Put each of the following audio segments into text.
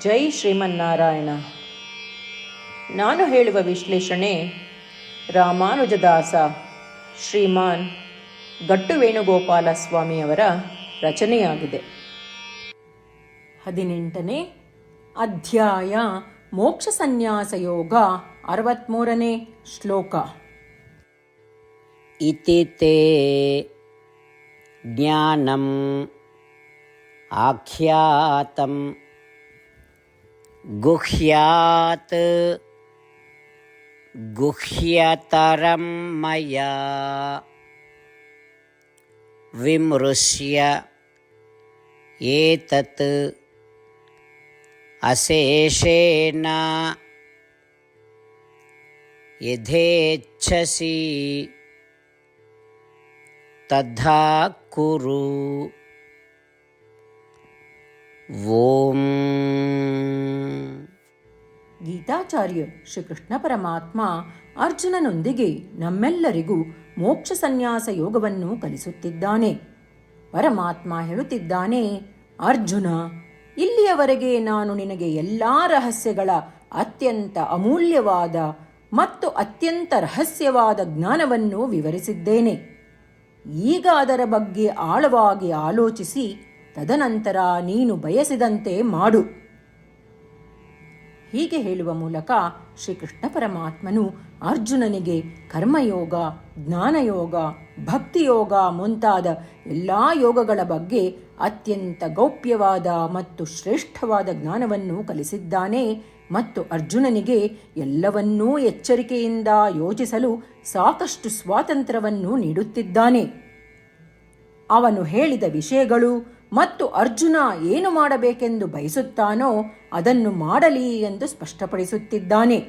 ಜೈ ಶ್ರೀಮನ್ನಾರಾಯಣ. ನಾನು ಹೇಳುವ ವಿಶ್ಲೇಷಣೆ ರಾಮಾನುಜದಾಸ ಶ್ರೀಮಾನ್ ಗಟ್ಟು ವೇಣುಗೋಪಾಲ ಸ್ವಾಮಿಯವರ ರಚನೆಯಾಗಿದೆ. ಹದಿನೆಂಟನೇ ಅಧ್ಯಾಯ ಮೋಕ್ಷ ಸನ್ಯಾಸ ಯೋಗ ಅರವತ್ಮೂರನೇ ಶ್ಲೋಕ. ಇತಿತೆ ಜ್ಞಾನಂ ಆಖ್ಯಾತಂ गुह्यात् गुह्यतरं मया विमृश्य एतत् अशेषेण यथेच्छसि तथा कुरु ॐ ಗೀತಾಚಾರ್ಯ ಶ್ರೀಕೃಷ್ಣ ಪರಮಾತ್ಮ ಅರ್ಜುನನೊಂದಿಗೆ ನಮ್ಮೆಲ್ಲರಿಗೂ ಮೋಕ್ಷ ಸನ್ಯಾಸ ಯೋಗವನ್ನು ಕಲಿಸುತ್ತಿದ್ದಾನೆ. ಪರಮಾತ್ಮ ಹೇಳುತ್ತಿದ್ದಾನೆ, ಅರ್ಜುನ, ಇಲ್ಲಿಯವರೆಗೆ ನಾನು ನಿನಗೆ ಎಲ್ಲಾ ರಹಸ್ಯಗಳ ಅತ್ಯಂತ ಅಮೂಲ್ಯವಾದ ಮತ್ತು ಅತ್ಯಂತ ರಹಸ್ಯವಾದ ಜ್ಞಾನವನ್ನು ವಿವರಿಸಿದ್ದೇನೆ. ಈಗ ಅದರ ಬಗ್ಗೆ ಆಳವಾಗಿ ಆಲೋಚಿಸಿ ತದನಂತರ ನೀನು ಬಯಸಿದಂತೆ ಮಾಡು. ಹೀಗೆ ಹೇಳುವ ಮೂಲಕ ಶ್ರೀಕೃಷ್ಣ ಪರಮಾತ್ಮನು ಅರ್ಜುನನಿಗೆ ಕರ್ಮಯೋಗ, ಜ್ಞಾನಯೋಗ, ಭಕ್ತಿಯೋಗ ಮುಂತಾದ ಎಲ್ಲ ಯೋಗಗಳ ಬಗ್ಗೆ ಅತ್ಯಂತ ಗೌಪ್ಯವಾದ ಮತ್ತು ಶ್ರೇಷ್ಠವಾದ ಜ್ಞಾನವನ್ನು ಕಲಿಸಿದ್ದಾನೆ ಮತ್ತು ಅರ್ಜುನನಿಗೆ ಎಲ್ಲವನ್ನೂ ಎಚ್ಚರಿಕೆಯಿಂದ ಯೋಚಿಸಲು ಸಾಕಷ್ಟು ಸ್ವಾತಂತ್ರ್ಯವನ್ನು ನೀಡುತ್ತಿದ್ದಾನೆ. ಅವನು ಹೇಳಿದ ವಿಷಯಗಳು ಮತ್ತು ಅರ್ಜುನ ಏನು ಮಾಡಬೇಕೆಂದು ಬಯಸುತ್ತಾನೋ ಅದನ್ನು ಮಾಡಲಿ ಎಂದು ಸ್ಪಷ್ಟಪಡಿಸುತ್ತಿದ್ದಾನೆ.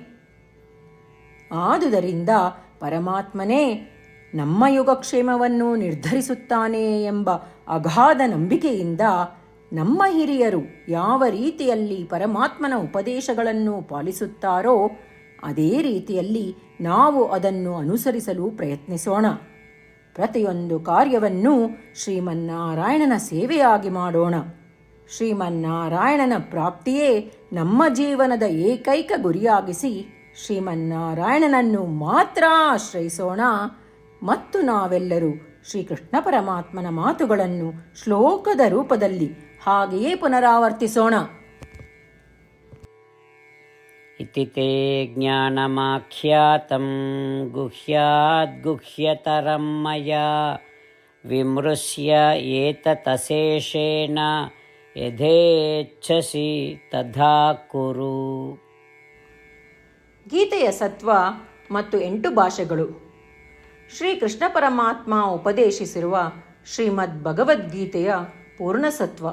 ಆದುದರಿಂದ ಪರಮಾತ್ಮನೇ ನಮ್ಮ ಯುಗಕ್ಷೇಮವನ್ನು ನಿರ್ಧರಿಸುತ್ತಾನೆ ಎಂಬ ಅಗಾಧ ನಂಬಿಕೆಯಿಂದ ನಮ್ಮ ಹಿರಿಯರು ಯಾವ ರೀತಿಯಲ್ಲಿ ಪರಮಾತ್ಮನ ಉಪದೇಶಗಳನ್ನು ಪಾಲಿಸುತ್ತಾರೋ ಅದೇ ರೀತಿಯಲ್ಲಿ ನಾವು ಅದನ್ನು ಅನುಸರಿಸಲು ಪ್ರಯತ್ನಿಸೋಣ. ಪ್ರತಿಯೊಂದು ಕಾರ್ಯವನ್ನು ಶ್ರೀಮನ್ನಾರಾಯಣನ ಸೇವೆಯಾಗಿ ಮಾಡೋಣ. ಶ್ರೀಮನ್ನಾರಾಯಣನ ಪ್ರಾಪ್ತಿಯೇ ನಮ್ಮ ಜೀವನದ ಏಕೈಕ ಗುರಿಯಾಗಿಸಿ ಶ್ರೀಮನ್ನಾರಾಯಣನನ್ನು ಮಾತ್ರ ಆಶ್ರಯಿಸೋಣ. ಮತ್ತು ನಾವೆಲ್ಲರೂ ಶ್ರೀಕೃಷ್ಣ ಪರಮಾತ್ಮನ ಮಾತುಗಳನ್ನು ಶ್ಲೋಕದ ರೂಪದಲ್ಲಿ ಹಾಗೆಯೇ ಪುನರಾವರ್ತಿಸೋಣ. इति ते ज्ञानमाख्यातं गुह्याद्गुह्यतरं मया विमृश्य एतदशेषेण यथेच्छसि तथा कुरु ಗೀತೆಯ ಸತ್ವ ಮತ್ತು ಎಂಟು ಭಾಷೆಗಳು ಶ್ರೀ ಕೃಷ್ಣ ಪರಮಾತ್ಮ ಉಪದೇಶಿಸಿರುವ ಶ್ರೀಮದ್ ಭಗವದ್ಗೀತೆಯ ಪೂರ್ಣಸತ್ವ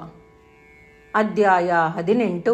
ಅಧ್ಯಾಯ ಹದಿನೆಂಟು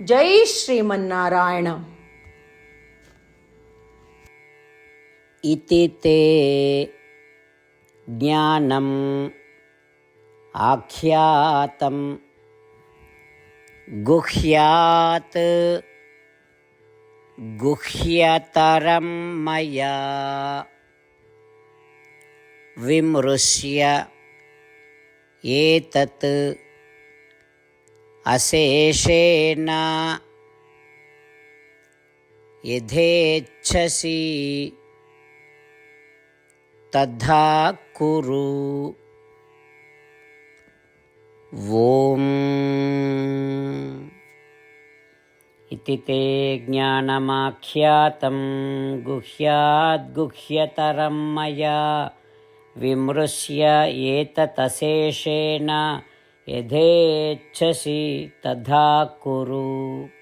జై శ్రీమన్నారాయణ ఇతి తే జ్ఞానం ఆఖ్యాతం గుహ్యాత్ గుహ్యతరం మయా విమృశ్య ఏతత్ अशेषेण यथेच्छसि तथा कुरु ॐ इति ते ज्ञानमाख्यातं गुह्याद्गुह्यतरं मया विमृश्य एतदशेषेण यथेच्छसि तथा कुरु।